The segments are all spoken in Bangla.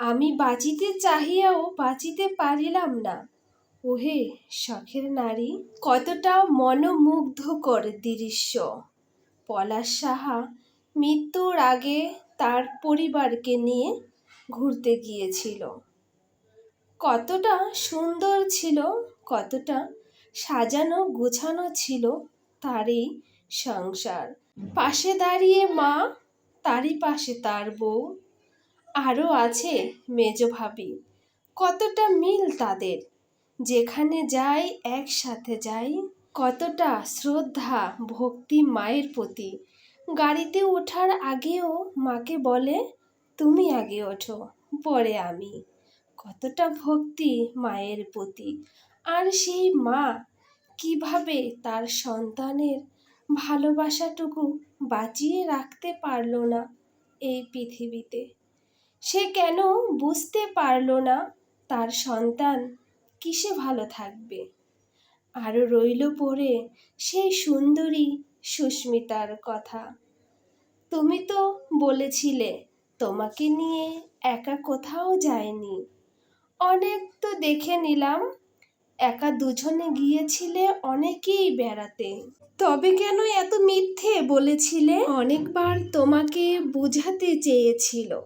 আমি বাঁচিতে চাহিয়াও বাঁচিতে পারিলাম না। ওহে শখের নারী, কতটা মনোমুগ্ধকর দৃশ্য। পলাশ সাহা মৃত্যুর আগে তার পরিবারকে নিয়ে ঘুরতে গিয়েছিল। কতটা সুন্দর ছিল, কতটা সাজানো গোছানো ছিল তারই সংসার। পাশে দাঁড়িয়ে মা, তারই পাশে তার বউ। আরও আছে মেজ ভাবি। কতটা মিল তাদের? যেখানে যাই, একসাথে যাই, কতটা শ্রদ্ধা, ভক্তি মায়ের প্রতি। গাড়িতে ওঠার আগেও মাকে বলে, তুমি আগে ওঠো, পরে আমি। কতটা ভক্তি মায়ের প্রতি। আর সেই মা কীভাবে তার সন্তানের ভালোবাসাটুকু বাঁচিয়ে রাখতে পারল না এই পৃথিবীতে? সে কেন বুঝতে পারল না তার সন্তান কিসে ভালো থাকবে? আরও রইল পড়ে সেই সুন্দরী সুস্মিতার কথা। তুমি তো বলেছিলে তোমাকে নিয়ে একা কোথাও যায়নি। অনেক তো দেখে নিলাম, একা দুজনে গিয়েছিলে অনেকেই বেড়াতে। তবে কেন এত মিথ্যে বলেছিলে? অনেকবার তোমাকে বোঝাতে চেয়েছিল।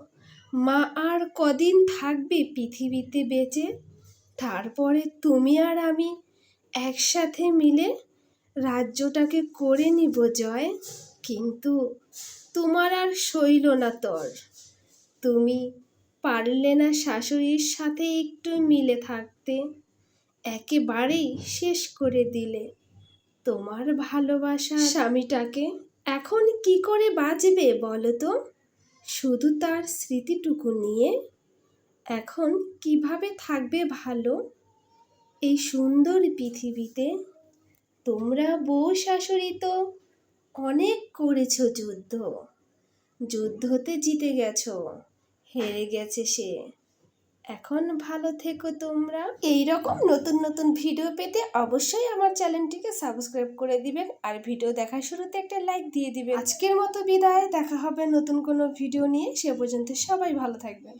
মা আর কদিন থাকবে পৃথিবীতে বেঁচে? তারপরে তুমি আর আমি একসাথে মিলে রাজ্যটাকে করে নিব জয়। কিন্তু তোমার আর সইল না তর। তুমি পারলে না শাশুড়ির সাথে একটু মিলে থাকতে। একেবারেই শেষ করে দিলে তোমার ভালোবাসা স্বামীটাকে। এখন কি করে বাঁচবে বলো তো? শুধু তার স্মৃতিটুকু নিয়ে? এখন কীভাবে থাকবে ভালো এই সুন্দর পৃথিবীতে? তোমরা বউ শাশুড়ি তো অনেক করেছ যুদ্ধ। যুদ্ধতে জিতে গেছ, হেরে গেছে সে। এখন ভালো থেকো তোমরা। এই রকম নতুন নতুন ভিডিও পেতে অবশ্যই আমার চ্যানেলটিকে সাবস্ক্রাইব করে দিবেন আর ভিডিও দেখার শুরুতে একটা লাইক দিয়ে দিবেন। আজকের মতো বিদায়, দেখা হবে নতুন কোনো ভিডিও নিয়ে। সে পর্যন্ত সবাই ভালো থাকবেন।